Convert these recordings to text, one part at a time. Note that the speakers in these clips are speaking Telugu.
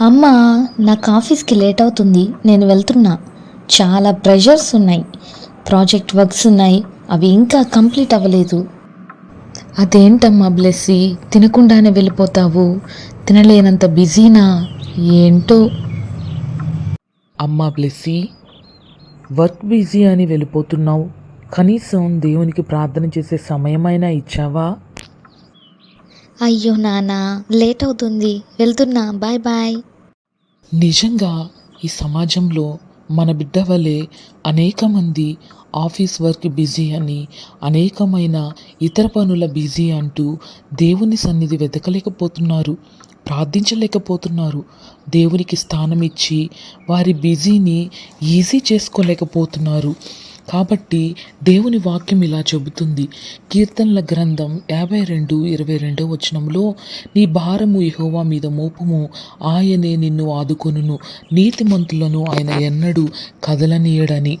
అమ్మా నాకు ఆఫీస్కి లేట్ అవుతుంది. నేను వెళ్తున్నా. చాలా ప్రెషర్స్ ఉన్నాయి. ప్రాజెక్ట్ వర్క్స్ ఉన్నాయి. అవి ఇంకా కంప్లీట్ అవ్వలేదు. అదేంటమ్మా బ్లెస్సీ? తినకుండానే వెళ్ళిపోతావు. తినలేనంత బిజీనా? ఏంటో? అమ్మా బ్లెస్సీ వర్క్ బిజీ అని వెళ్ళిపోతున్నావు. కనీసం దేవునికి ప్రార్థన చేసే సమయమైనా ఇచ్చావా? అయ్యో నానా లేట్ అవుతుంది. వెళ్తున్నా. Bye bye. నిజంగా ఈ సమాజంలో మన బిడ్డ వలె అనేక మంది ఆఫీస్ వర్క్ బిజీ అని అనేకమైన ఇతర పనుల బిజీ అంటూ దేవుని సన్నిధి వెతకలేకపోతున్నారు ప్రార్థించలేకపోతున్నారు. దేవునికి స్థానం ఇచ్చి వారి బిజీని ఈజీ చేసుకోలేకపోతున్నారు. కాబట్టి దేవుని వాక్యం ఇలా చెబుతుంది. కీర్తనల గ్రంథం యాభై రెండు ఇరవై రెండో వచనంలో నీ భారము యహోవా మీద మోపము. ఆయనే నిన్ను ఆదుకొనును. నీతిమంతులను ఆయన ఎన్నడూ కదలనీయడని.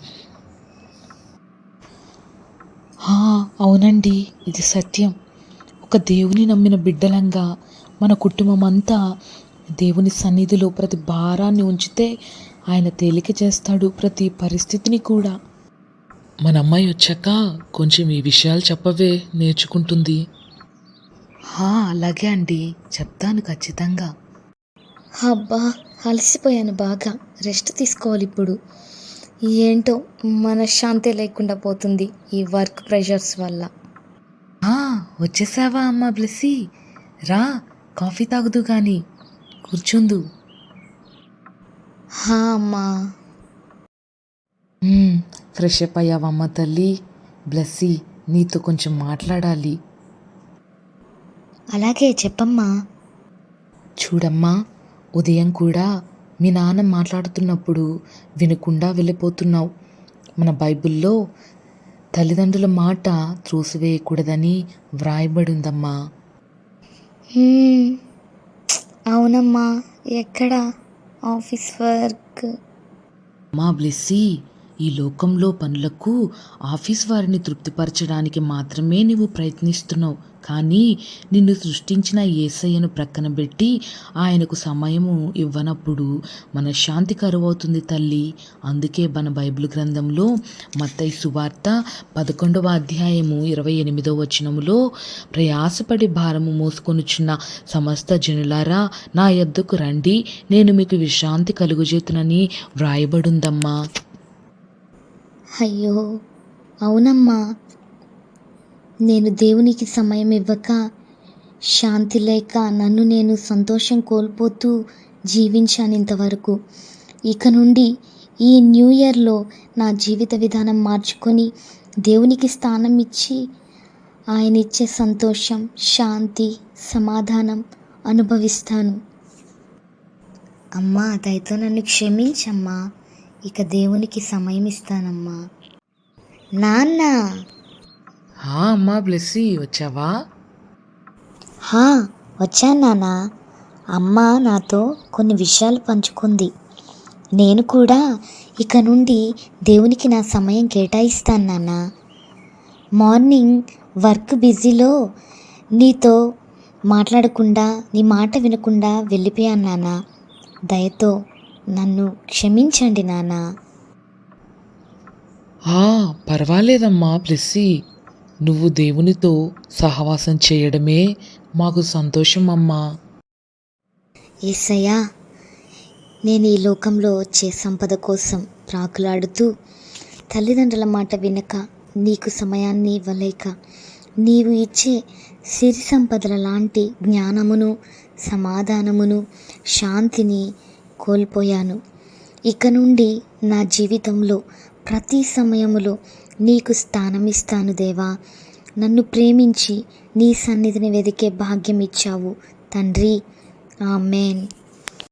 అవునండి ఇది సత్యం. ఒక దేవుని నమ్మిన బిడ్డలంగా మన కుటుంబం అంతా దేవుని సన్నిధిలో ప్రతి భారాన్ని ఉంచితే ఆయన తేలిక చేస్తాడు ప్రతి పరిస్థితిని కూడా. మన అమ్మాయి వచ్చాక కొంచెం ఈ విషయాలు చెప్పవే నేర్చుకుంటుంది. హా, అలాగే అండి. చెప్తాను ఖచ్చితంగా. అబ్బా అలసిపోయాను బాగా. రెస్ట్ తీసుకోవాలి ఇప్పుడు. ఏంటో మనశ్శాంతి లేకుండా పోతుంది ఈ వర్క్ ప్రెషర్స్ వల్ల. వచ్చేసావా అమ్మా బ్లెస్సీ? రా కాఫీ తాగుదు కానీ కూర్చుందు. హా అమ్మా. ఫ్రెష్ అప్ అయ్యావమ్మ తల్లి. బ్లెస్సీ నీతో కొంచెం మాట్లాడాలి. అలాగే చెప్పమ్మా. చూడమ్మా ఉదయం కూడా మీ నాన్న మాట్లాడుతున్నప్పుడు వినకుండా వెళ్ళిపోతున్నావు. మన బైబిల్లో తల్లిదండ్రుల మాట త్రోసివేయకూడదని వ్రాయబడి ఉందమ్మా అవునమ్మా ఎక్కడ? Office work. మా బ్లెస్సీ ఈ లోకంలో పనులకు ఆఫీస్ వారిని తృప్తిపరచడానికి మాత్రమే నీవు ప్రయత్నిస్తున్నావు. కానీ నిన్ను సృష్టించిన ఏసయ్యను ప్రక్కన పెట్టి ఆయనకు సమయము ఇవ్వనప్పుడు మన శాంతి కరువవుతుంది తల్లి. అందుకే మన బైబిల్ గ్రంథంలో మత్తయి సువార్త పదకొండవ అధ్యాయము ఇరవై ఎనిమిదవ వచనములో ప్రయాసపడి భారము మోసుకొనుచున్న సమస్త జనులారా నా యొద్దకు రండి. నేను మీకు విశ్రాంతి కలుగుజేతునని వ్రాయబడుందమ్మా. అయ్యో అవునమ్మా. నేను దేవునికి సమయం ఇవ్వక శాంతి లేక నన్ను నేను సంతోషం కోల్పోతూ జీవించాను ఇంతవరకు ఇక నుండి ఈ న్యూ ఇయర్లో నా జీవిత విధానం మార్చుకొని దేవునికి స్థానం ఇచ్చి ఆయన ఇచ్చే సంతోషం శాంతి సమాధానం అనుభవిస్తాను. అమ్మా దయతో నన్ను క్షమించమ్మా. ఇక దేవునికి సమయం ఇస్తానమ్మా నాన్న! హా అమ్మా బ్లెస్సీ వచ్చావా? హా వచ్చాను నాన్న. అమ్మ నాతో కొన్ని విషయాలు పంచుకుంది. నేను కూడా ఇక నుండి దేవునికి నా సమయం కేటాయిస్తాను నాన్న. మార్నింగ్ వర్క్ బిజీలో నీతో మాట్లాడకుండా నీ మాట వినకుండా వెళ్ళిపోయాను నాన్న. దయతో నన్ను క్షమించండి నాన్న. ఆ పర్వాలేదమ్మా బ్లెస్సీ నువ్వు దేవునితో సహవాసం చేయడమే మాకు సంతోషం అమ్మా ఏసయ్యా నేను ఈ లోకంలో వచ్చే సంపద కోసం ప్రాకులాడుతూ తల్లిదండ్రుల మాట వినక నీకు సమయాన్ని ఇవ్వలేక నీవు ఇచ్చే సిరి సంపదల లాంటి జ్ఞానమును సమాధానమును శాంతిని కోల్పోయాను. ఇక నుండి నా జీవితంలో ప్రతి సమయములో నీకు స్థానం ఇస్తాను దేవా. నన్ను ప్రేమించి నీ సన్నిధిని వెదికే భాగ్యం ఇచ్చావు తండ్రి. ఆమెన్.